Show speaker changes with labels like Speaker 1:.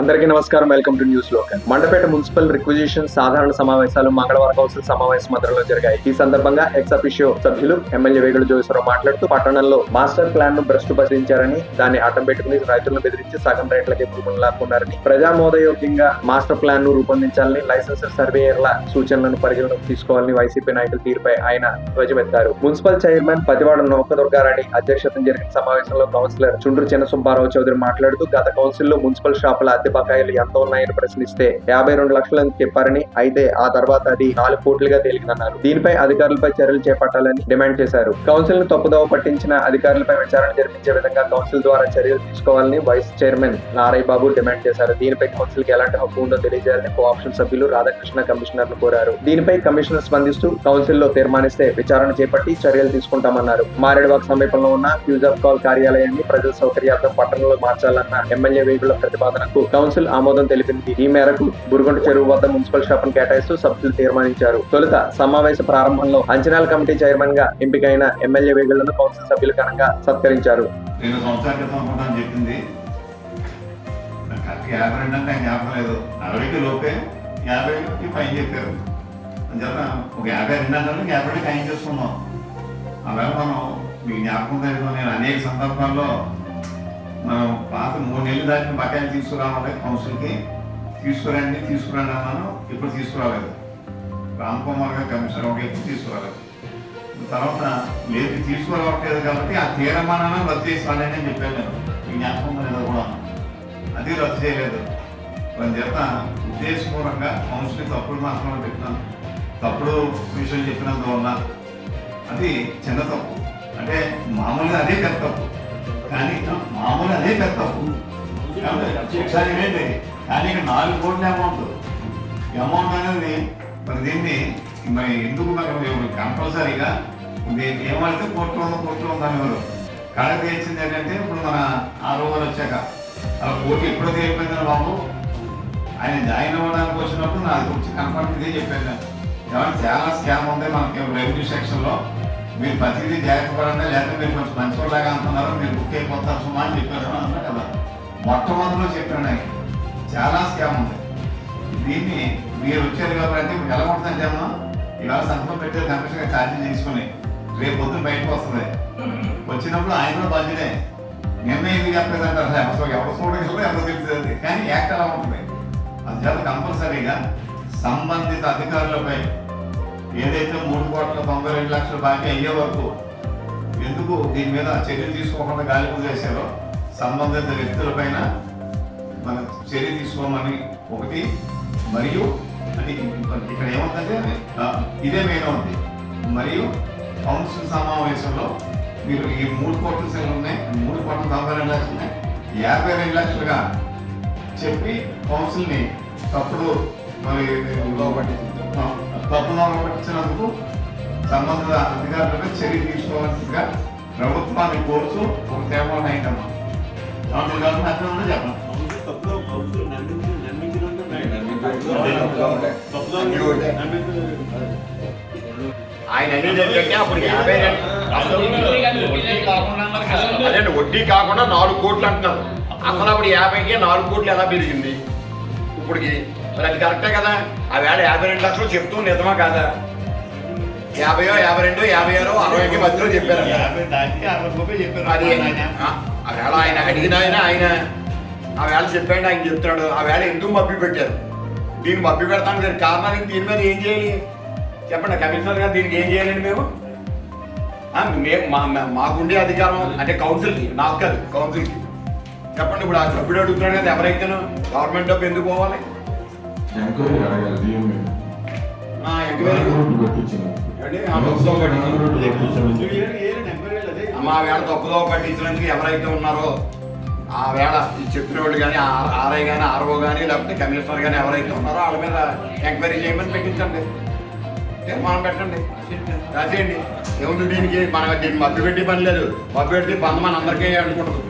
Speaker 1: అందరికీ నమస్కారం. Welcome to news local Mandapeta municipal requisition సాధారణ సమావేశాలు మంగళవారం కౌన్సిల్ సమావేశ మందిరంలో జరిగాయి. ఈ సందర్భంగా ఎక్స్ అఫిషియో సభ్యులు ఎమ్మెల్యే వేగుల జోగేశ్వరరావు మాట్లాడుతూ పట్టణంలో మాస్టర్ ప్లాన్ను భ్రష్టు పట్టించారని దాన్ని అడ్డం పెట్టుకుని రైతులను బెదిరించి సగం రేట్లకే భూములు లాక్కున్నారని ప్రజామోదయోగ్యంగా మాస్టర్ ప్లాన్ను రూపొందించాలని లైసెన్స్ సర్వేయర్ల సూచనలను పరిగణలోకి తీసుకోవాలని వైసీపీ నాయకుల తీరుపై ఆయన ధ్వజమెత్తారు మున్సిపల్ చైర్మన్ పతివాడ నౌకదుర్గారాణి అధ్యక్షతన జరిగిన సమావేశంలో కౌన్సిలర్ చుండ్రు చిన్న సుబ్బారావు చౌదరి మాట్లాడుతూ గత కౌన్సిల్లో మున్సిపల్ షాపుల అద్దె బకాయిలు ఎంత ఉన్నాయని ప్రశ్నిస్తే యాభై రెండు లక్షలని చెప్పారని అయితే ఆ తర్వాత అది నాలుగు కోట్లుగా తేలిందన్నారు. దీనిపై అధికారులపై చర్యలు చేపట్టాలని డిమాండ్ చేశారు. కౌన్సిల్ను తప్పుదోవ పట్టించిన అధికారులపై విచారణ జరిపించే విధంగా కౌన్సిల్ ద్వారా చర్యలు తీసుకోవాలని vice chairman Narai Babu demand చేశారు. దీనిపై కౌన్సిల్కి ఎలాంటి హక్కు ఉందో తెలియజేయాలని కోఆప్షన్ సభ్యులు రాధాకృష్ణ కమిషనర్ను కోరారు. దీనిపై కమిషనర్ స్పందిస్తూ కౌన్సిల్లో తీర్మానిస్తే విచారణ చేపట్టి చర్యలు తీసుకుంటామన్నారు. మారేడువాక్ సమీపంలో ఉన్న ఫ్యూజ్ ఆఫ్ కాల్ కార్యాలయాన్ని ప్రజల సౌకర్యార్థం పట్టణంలో మార్చాలన్న ఎమ్మెల్యే వేగుల ప్రతిపాదనకు కౌన్సిల్ ఆమోదం తెలిపింది. ఈ మేరకు బురుగుంట చెరువు వద్ద మున్సిపల్ షాపును కేటాయిస్తూ సభ్యులు తీర్మానించారు. తొలుత సమావేశ ప్రారంభంలో అంచనాల కమిటీ చైర్మన్గా ఎంపికైన ఎమ్మెల్యే వేగులను కౌన్సిల్ సభ్యులు ఘనంగా సత్కరించారు.
Speaker 2: నేను జ్ఞాపకం లేదు. మనం మీకు జ్ఞాపకం నేను అనేక సందర్భాల్లో మనం పాత మూడు నెలలు దాటిన బకాయిలు తీసుకురావాలి కౌన్సిల్కి. తీసుకురండి తీసుకురండి అన్నాను. ఇప్పుడు తీసుకురాలేదు. రామ్ కుమార్ గారు కమిషనర్ ఒక ఎప్పుడు తీసుకురాలేదు. తర్వాత లేదు తీసుకురావట్లేదు కాబట్టి ఆ తీర్మానాన్ని రద్దు చేసుకోవాలని అని చెప్పాను నేను. ఈ జ్ఞాపకం లేదు కూడా అది రద్దు చేయలేదు. దాని చేత ఉద్దేశపూర్వకంగా కౌన్సిల్ తప్పుడు మాత్రమే చెప్తున్నాను తప్పుడు విషయం చెప్పినందువల్ల అది చిన్న తప్పు. అంటే మామూలుగా అదే పెద్ద తప్పు. కానీ మామూలుగా అదే పెద్ద ఒకసారి ఏంటి కానీ ఇక నాలుగు కోట్ల అమౌంట్. అమౌంట్ అనేది మరి దీన్ని మరి ఎందుకు మరి కంపల్సరీగా దీనికి ఏమంటే కోట్లు ఉందో కోట్లు ఉందని ఎవరు? కడకు తెలిసింది ఏంటంటే ఇప్పుడు మన ఆ రోజులు వచ్చాక. అలా కోట్లు ఎప్పుడో తేలిపోయిందని బాబు? ఆయన జాయిన్ అవ్వడానికి వచ్చినప్పుడు నాకు వచ్చి కన్ఫర్మ్ ఇదే చెప్పాను. నేను. ఏమంటే చాలా స్కామ్ ఉంది మనకి రెవెన్యూ సెక్షన్లో మీరు ప్రతిదీ జాగ్రత్త పడండి లేకపోతే మీరు కొంచెం మంచివాళ్ళగా అంటున్నారు మీరు బుక్ అయిపోతారు సుమా అని చెప్పారు అన్నా కదా. మొట్టమొదటిలో చెప్పాను ఆయన చాలా స్కామ్ ఉంది. దీన్ని మీరు వచ్చారు కాబట్టి మీకు ఎలా ఉంటుందంటే అమ్మా ఇవాళ సంతకం పెట్టారు కమిషన్గా ఛార్జీ తీసుకుని రేపు పొద్దున్న బయటకు వస్తుంది. వచ్చినప్పుడు ఆయన కూడా బాధ్యతే నిన్నే ఇది చెప్పలేదంటారు అసలు ఎవరు చూడగలరు ఎవరు తెలుస్తుంది కానీ యాక్ట్ అలా ఉంటుంది. అందుచేత కంపల్సరీగా సంబంధిత అధికారులపై ఏదైతే మూడు కోట్ల తొంభై రెండు లక్షల బాకీ అయ్యే వరకు ఎందుకు దీని మీద చర్య తీసుకోకుండా గాలి చేశారో సంబంధిత వ్యక్తులపైన మన చర్య తీసుకోమని ఒకటి మరియు అది ఇక్కడ ఏమవుతుందంటే ఇదే మెయిన్ ఉంది. మరియు కౌన్సిల్ సమావేశంలో మీరు ఈ మూడు కోట్ల సెలవు ఉన్నాయి మూడు కోట్ల తొంభై రెండు లక్షలు ఉన్నాయి యాభై రెండు లక్షలుగా చెప్పి కౌన్సిల్ని తప్పుడు మరి ఆ, తప్పులో పట్టించినందుకు సంబంధిత అధికారులపై చర్య తీసుకోవాల్సిందిగా ప్రభుత్వాన్ని కోరుతూ ఒక తీర్మానం అయిందమ్మా కౌన్సిల్ గారు అట్లా చెప్పండి.
Speaker 3: ఆయన అప్పుడు యాభై రెండు. వడ్డీ కాకుండా వడ్డీ కాకుండా నాలుగు కోట్లు అంటున్నారు అసలు అప్పుడు యాభైకి నాలుగు కోట్లు ఎలా పెరిగింది? ఇప్పటికి మరి అది కరెక్టే కదా? ఆ వేళ యాభై రెండు లక్షలు చెప్తూ నిజమా కాదా? యాభైయో యాభై రెండు యాభై ఆరో అరవైకి మధ్యలో చెప్పారు
Speaker 2: అరవై
Speaker 3: అది ఆ వేళ ఆయన అడిగిన ఆయన ఆయన. ఆ వేళ చెప్పండి ఆయన చెప్తున్నాడు. ఆ వేళ ఎందుకు మబ్బి పెట్టారు? దీన్ని మబ్బి పెడతాను దీని కారణానికి దీని మీద ఏం చేయాలి? చెప్పండి కమిషనర్ గారు దీనికి ఏం చేయాలండి మేము? మేము మా మా- మాకుండే అధికారం అంటే కౌన్సిల్కి నాకు కాదు కౌన్సిల్కి. చెప్పండి ఇప్పుడు ఆ సభ్యుడు అడుగుతున్నాడు కదా ఎవరైతేనో? గవర్నమెంట్ డబ్బు ఎందుకు పోవాలి?
Speaker 4: ఎంక్వైరీ అడగాలి
Speaker 3: అమ్మ వేళ తప్పుదో పట్టించినందుకు ఎవరైతే ఉన్నారో ఆ వేళ ఈ చెప్పిన వాళ్ళు కానీ ఆర్ఐ కానీ ఆర్ఓ కానీ లేకపోతే కమిషనర్ కానీ ఎవరైతే ఉన్నారో వాళ్ళ మీద ఎంక్వైరీ చేయమని పెట్టించండి. తీర్మానం పెట్టండి. రాసేయండి. ఏముంది దీనికి? మన దీన్ని మభ్య పెట్టి పని లేదు. మభ్య పెట్టి బంధం మన అందరికీ అనుకుంటుంది.